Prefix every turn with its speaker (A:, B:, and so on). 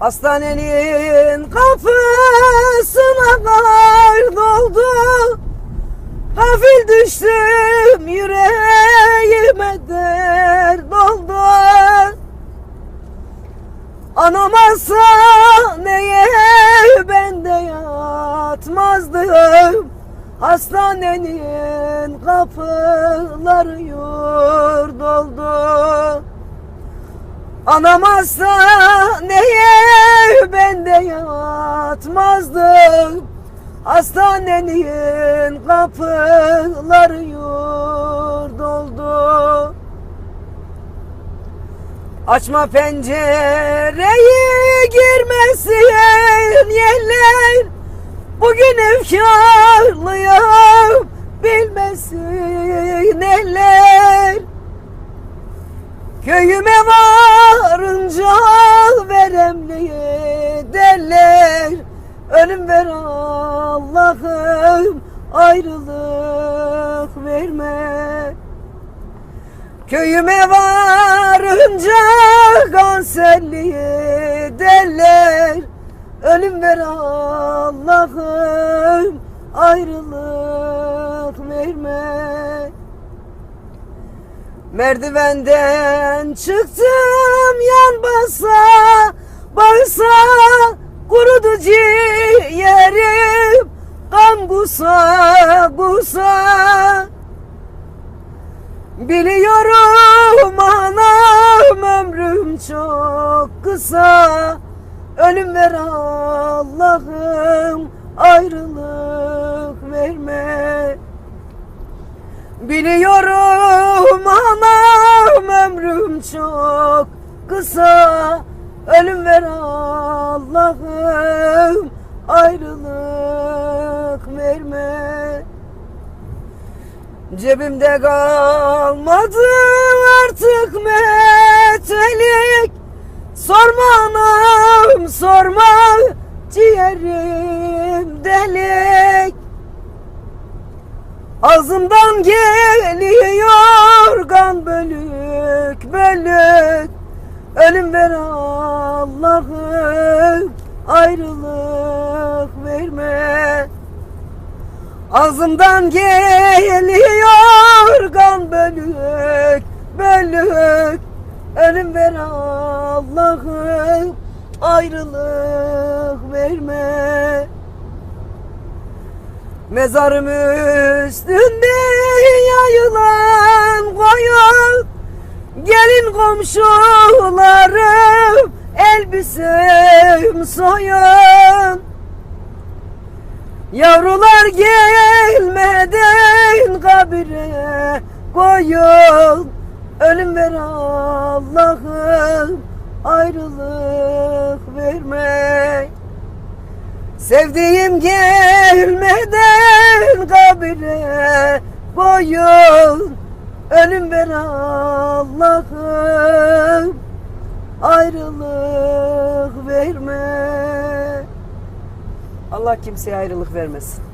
A: Hastanenin kapısına kar doldu. Hafif düştüm yüreğime dert doldu. Anam hastaneye ben de yatmazdım. Hastanenin kapıları yurt oldu Anam hastaneye ben de yatmazdım. Hastanenin kapıları yurt Açma pencereyi girmesin yerler. Bugün efkarlıyım bilmesin eller Köyüme varınca veremliye derler. Ölüm ver Allah'ım ayrılık verme. Köyüme varınca kanserliye derler. Ölüm ver Allah'ım ayrılık verme Merdivenden çıktım yan basa Bağırsa kurudu ciğerim. Kan kusa kusa Biliyorum anam ömrüm çok kısa. Ölüm ver Allah'ım ayrılık Biliyorum anam ömrüm çok kısa. Ölüm ver Allah'ım ayrılık verme. Cebimde kalmadı artık metelik Sorma anam sorma ciğerim delik Ağzımdan geliyor kan bölük bölük. Ölüm ver Allah'ım ayrılık verme. Ağzımdan geliyor kan bölük bölük. Ölüm ver Allah'ım ayrılık verme Mezarım üstünde yayılan koyun. Gelin komşularım elbisem soyun. Yavrular gelmeden kabire koyun. Ölüm ver Allah'ım ayrılık verme Sevdiğim gelmeden kabire koyun Ölüm ver Allah'ım. Ayrılık verme. Allah kimseye ayrılık vermesin.